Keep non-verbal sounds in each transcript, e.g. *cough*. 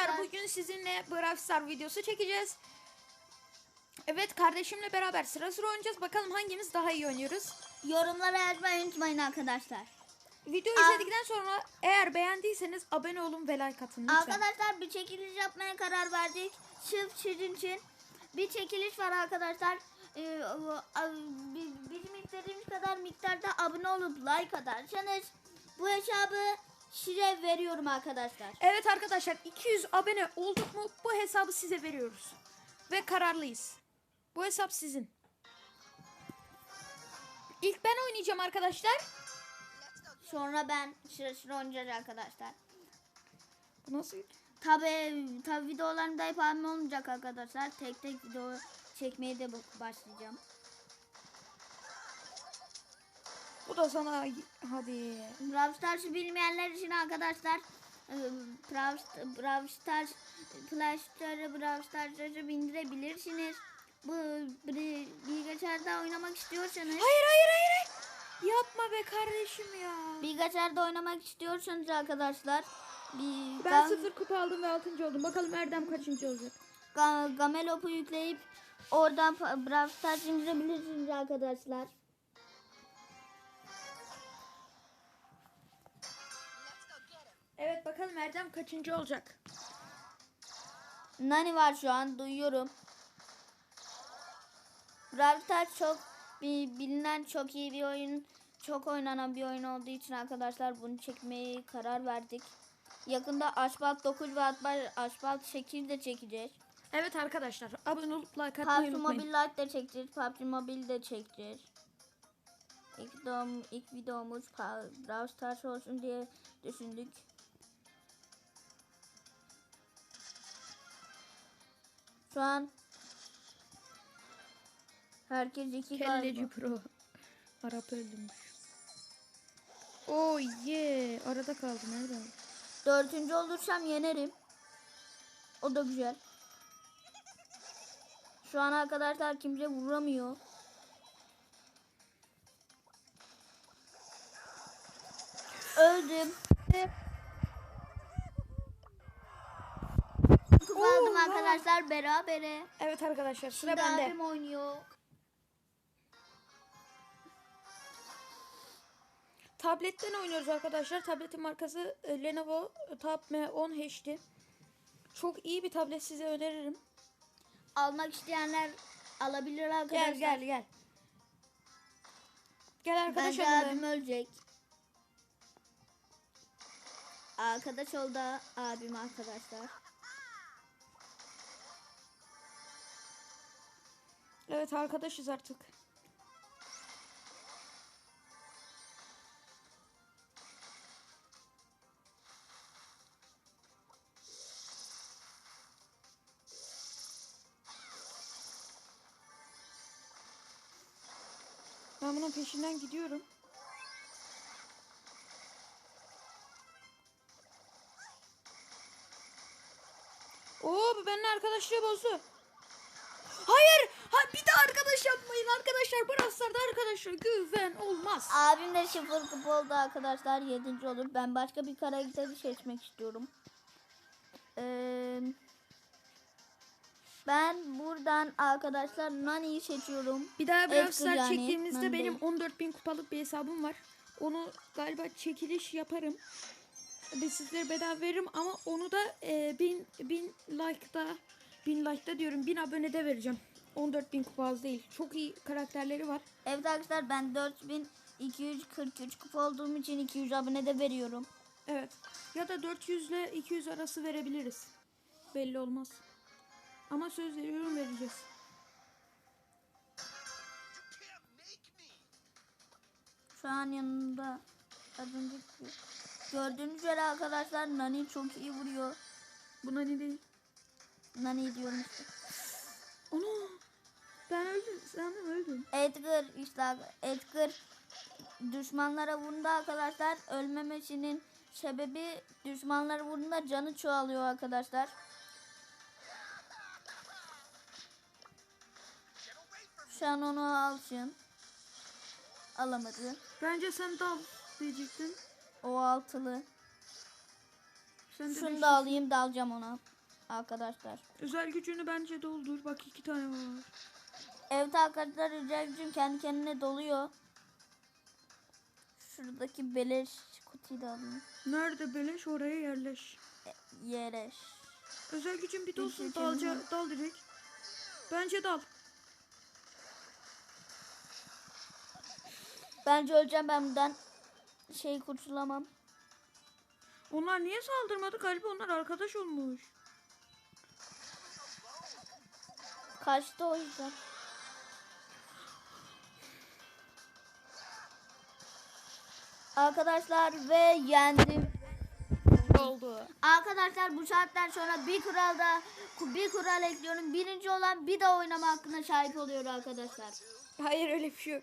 arkadaşlar bugün sizinle Brawl Star videosu çekeceğiz. Evet kardeşimle beraber sıra sıra oynayacağız. Bakalım hangimiz daha iyi oynuyoruz. Yorumlara yazmayı unutmayın arkadaşlar. Videoyu Aa. izledikten sonra eğer beğendiyseniz abone olun ve like atın lütfen. Arkadaşlar bir çekiliş yapmaya karar verdik. Sırf sizin için. Bir çekiliş var arkadaşlar. Ee, bizim istediğimiz kadar miktarda abone olup like atarsanız bu hesabı size veriyorum arkadaşlar. Evet arkadaşlar 200 abone olduk mu bu hesabı size veriyoruz. Ve kararlıyız. Bu hesap sizin. İlk ben oynayacağım arkadaşlar. Sonra ben sıra sıra oynayacağız arkadaşlar. Bu nasıl? Tabi tabi videolarımda hep abone olmayacak arkadaşlar. Tek tek video çekmeye de başlayacağım. Bu da sana hadi. Brawl Stars'ı bilmeyenler için arkadaşlar e, Brawl, Brawl Stars Play Store'a Brawl Stars'ı bindirebilirsiniz. Bu bilgisayarda oynamak istiyorsanız Hayır hayır hayır. hayır. Yapma be kardeşim ya. bilgisayarda oynamak istiyorsanız arkadaşlar bir Ben Gam- sıfır kupa aldım ve altıncı oldum. Bakalım Erdem kaçıncı olacak. Ga- Gamelop'u yükleyip oradan Brawl Stars indirebilirsiniz arkadaşlar. Bakalım Erdem kaçıncı olacak. Nani var şu an duyuyorum. Brawl çok bir, bilinen çok iyi bir oyun. Çok oynanan bir oyun olduğu için arkadaşlar bunu çekmeye karar verdik. Yakında Asphalt 9 ve Asphalt- Asphalt 8 de çekeceğiz. Evet arkadaşlar abone olup like atmayı PUBG unutmayın. Mobile Lite de çekeceğiz. PUBG Mobile de çekeceğiz. İlk, videom, ilk videomuz Brawl Stars olsun diye düşündük. Şu an herkes iki Kelleci galiba. Pro. Arap öldürmüş. Oh yeah. Arada kaldım Erdem. Dördüncü olursam yenerim. O da güzel. Şu an arkadaşlar kimse vuramıyor. Öldüm. Kupa aldım Oha. arkadaşlar berabere. Evet arkadaşlar sıra Şimdi bende. abim oynuyor. Tabletten oynuyoruz arkadaşlar. Tabletin markası e, Lenovo Tab M10 HD. Çok iyi bir tablet size öneririm. Almak isteyenler alabilir arkadaşlar. Gel gel gel. Gel arkadaş Bence olalım. abim ölecek. Arkadaş oldu abim arkadaşlar. Evet arkadaşız artık. Ben bunun peşinden gidiyorum. Oo bu benim arkadaşlığı bozdu. Hayır. Ha bir de arkadaş yapmayın arkadaşlar. Brawl arkadaşlar güven olmaz. Abim de sıfır kupa oldu arkadaşlar. Yedinci olur. Ben başka bir karakteri seçmek istiyorum. Ee, ben buradan arkadaşlar Nani'yi seçiyorum. Bir daha Brawl Stars çektiğimizde ben benim değil. 14.000 kupalık bir hesabım var. Onu galiba çekiliş yaparım. Ve sizlere bedava veririm ama onu da e, 1000 bin like'da 1000 like'da diyorum 1000 abonede vereceğim. 14.000 kupa az değil. Çok iyi karakterleri var. Evet arkadaşlar ben 4243 kupa olduğum için 200 abone de veriyorum. Evet. Ya da 400 ile 200 arası verebiliriz. Belli olmaz. Ama söz veriyorum vereceğiz. Şu an yanında az önceki gördüğünüz üzere arkadaşlar Nani çok iyi vuruyor. Buna ne değil? Nani diyorum işte. Edgar işte Edgar düşmanlara vurduğunda arkadaşlar ölmemesinin sebebi düşmanlara vurduğunda canı çoğalıyor arkadaşlar. Şu an onu alsın. Alamadı. Bence sen dal diyecektin. O altılı. Sen de Şunu da alayım da alacağım ona. Arkadaşlar. Özel gücünü bence doldur. Bak iki tane var. Evet arkadaşlar özel gücüm kendi kendine doluyor. Şuradaki beleş kutuyu da alayım. Nerede beleş oraya yerleş. Yereş. Özel gücün bir dolsun gücüm dalca, dal direkt. Bence dal. Bence öleceğim ben bundan. Şey kurtulamam. Onlar niye saldırmadı? Galiba onlar arkadaş olmuş. Kaçtı o yüzden. Arkadaşlar ve yendim. Oldu. Arkadaşlar bu saatten sonra bir kuralda bir kural ekliyorum. Birinci olan bir daha oynama hakkına sahip oluyor arkadaşlar. Hayır öyle bir şey yok.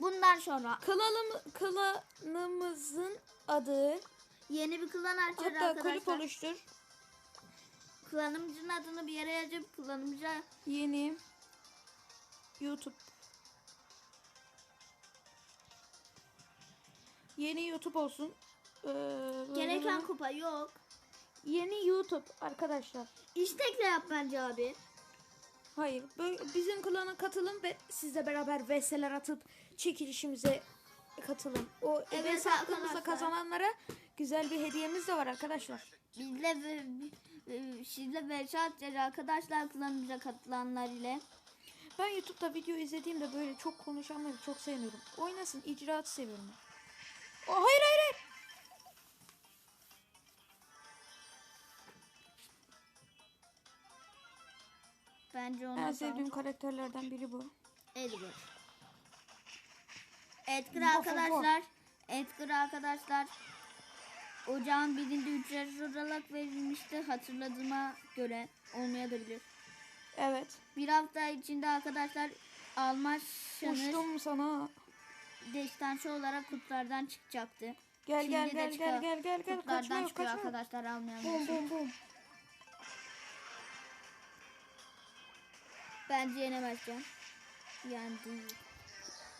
Bundan sonra Klanım, klanımızın adı yeni bir klan açacağız hatta kulüp arkadaşlar. oluştur. Klanımızın adını bir yere yazıp klanımıza Yeni YouTube. Yeni YouTube olsun. Ee, gereken kupa yok. yeni YouTube arkadaşlar. İstekle yap bence abi. Hayır. Bizim klana katılın ve sizle beraber VS'ler atıp çekilişimize katılın. O Evet VS arkadaşlar. kazananlara güzel bir hediyemiz de var arkadaşlar. Bizle e, sizle verşe atacağız arkadaşlar klanımıza katılanlar ile. Ben YouTube'da video izlediğimde böyle çok konuşanları çok sevmiyorum. Oynasın, icraatı seviyorum. Oh, hayır hayır hayır. Bence En da- sevdiğim karakterlerden biri bu. Edgar. Edgar arkadaşlar. Edgar arkadaşlar. Ocağın birinde ücretsiz olarak verilmişti hatırladığıma göre olmayabilir. Evet. Bir hafta içinde arkadaşlar almazsanız Uçtum sana. Destansı olarak kutulardan çıkacaktı. Gel Şimdi gel gel çıkar. gel gel gel gel. Kaçma yok çıkıyor kaçma. arkadaşlar almayanlar Bum bum bum. Bence yenemezeceğim. Yendim.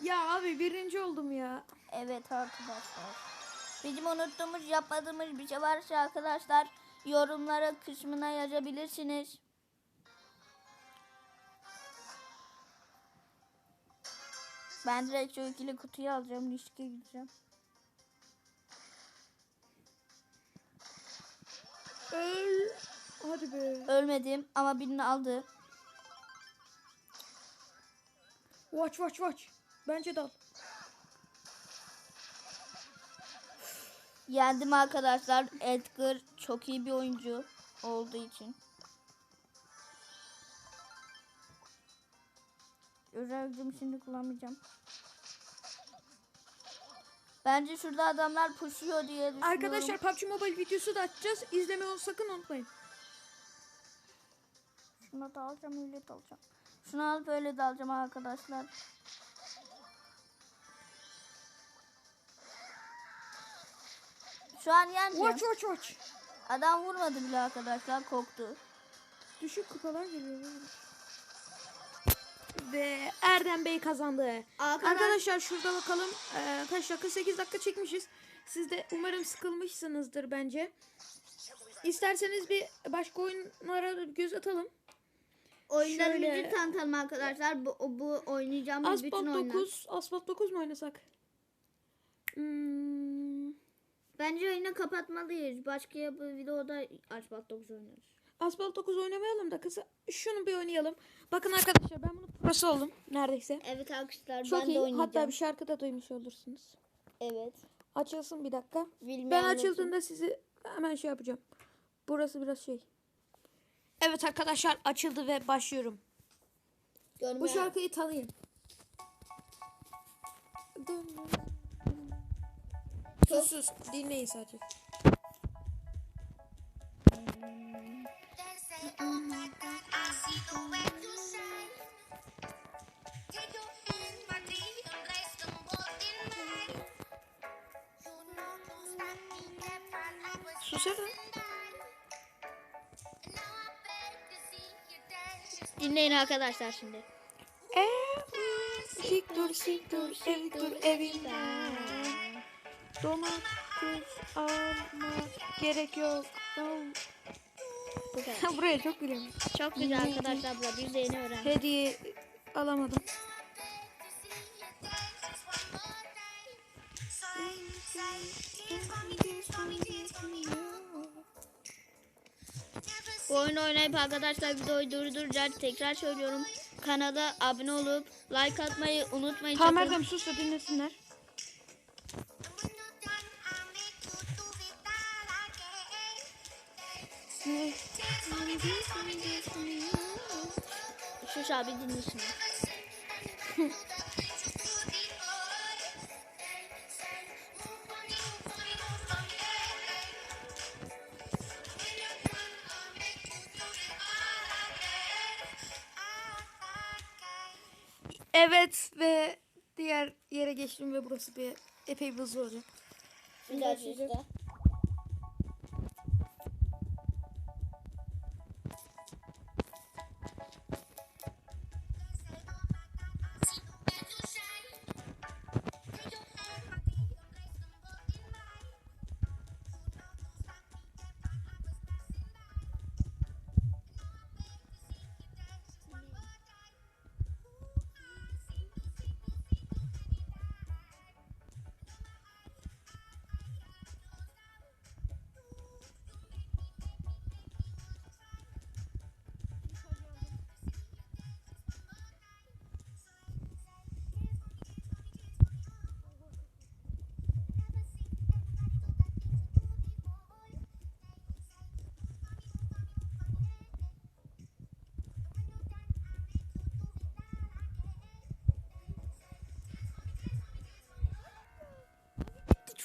Ya abi birinci oldum ya. Evet arkadaşlar. Bizim unuttuğumuz yapmadığımız bir şey varsa arkadaşlar yorumlara kısmına yazabilirsiniz. Ben direkt şu ikili kutuyu alacağım. Riske gideceğim. Öl. Hadi be. Ölmedim ama birini aldı. Watch watch watch. Bence dal. Yendim arkadaşlar. Edgar çok iyi bir oyuncu olduğu için. Özel gücümü şimdi kullanmayacağım. Bence şurada adamlar pushuyor diye düşünüyorum. Arkadaşlar PUBG Mobile videosu da açacağız. İzlemeyi sakın unutmayın. Şunu da alacağım öyle de alacağım. Şunu alıp öyle de alacağım arkadaşlar. Şu an yeneceğim. Watch watch watch. Adam vurmadı bile arkadaşlar korktu. Düşük kupalar geliyor. Ve Erdem Bey kazandı. Arkadaşlar şurada bakalım. Ee, kaç dakika? 8 dakika çekmişiz. Siz de umarım sıkılmışsınızdır bence. İsterseniz bir başka oyunlara göz atalım. Oyunlarımızı Şöyle- tanıtalım arkadaşlar. Bu, bu oynayacağımız bütün Asphalt oyunlar. 9. Asphalt 9 mu oynasak? Hmm, Bence oyunu kapatmalıyız. Başka bir videoda Asphalt 9 oynarız. Asphalt 9 oynamayalım da kısa şunu bir oynayalım. Bakın arkadaşlar ben bunun prosu oldum neredeyse. Evet arkadaşlar Çok ben de iyi. oynayacağım. Hatta bir şarkı da duymuş olursunuz. Evet. Açılsın bir dakika. Bilmeyenler Ben açıldığında sizi hemen şey yapacağım. Burası biraz şey. Evet arkadaşlar açıldı ve başlıyorum. Bu Görmeyen- şarkıyı tanıyın. Sus sus dinleyin sadece. They say, my God, I see the way you shine. Take your hand, my dear, and place them both in mine. You know, don't stop me, that part I was Sus hele. and now I beg to see you dance. Dinleyin arkadaşlar şimdi. Siktir siktir siktir evinden. Domat kız alma gerek yok. Kadar. *laughs* Buraya çok gülüyorum. Çok güzel arkadaşlar burada biz de yeni öğrendik. Hediye alamadım. Bu oyunu oynayıp arkadaşlar videoyu durduracak. Tekrar söylüyorum. Kanala abone olup like atmayı unutmayın. Tamam. Erdem sus da dinlesinler. Şu abi dinlesin. Evet ve diğer yere geçtim ve burası bir epey bir hızlı olacak. İşte.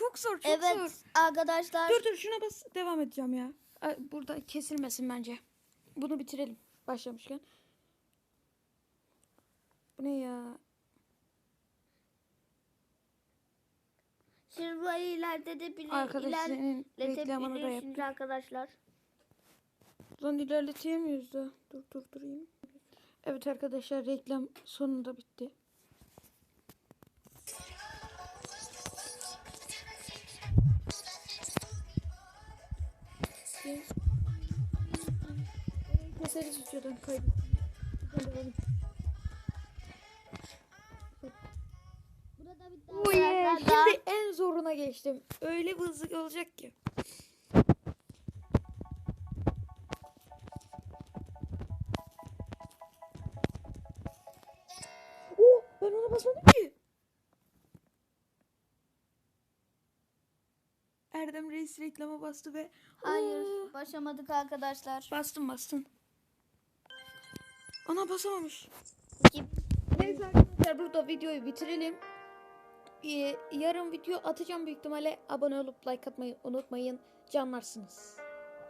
Çok zor çok Evet zor. arkadaşlar. Dur dur şuna bas devam edeceğim ya. Burada kesilmesin bence. Bunu bitirelim başlamışken. Bu ne ya? Siz burayı ileride de bile Arkadaş senin reklamını da yaptık. arkadaşlar. Lan ilerletemiyoruz da. Dur dur durayım. Evet arkadaşlar reklam sonunda bitti. Oh yeah. Arkadaşlar daha- Şimdi en zoruna geçtim. Öyle bir hızlı olacak ki. Oh, ben ona basmadım ki. Erdem Reis reklama bastı ve Hayır Oo, başlamadık arkadaşlar. bastın bastın. Ana basamamış. Neyse arkadaşlar burada videoyu bitirelim. Ee, yarın video atacağım büyük ihtimalle. Abone olup like atmayı unutmayın. Canlarsınız.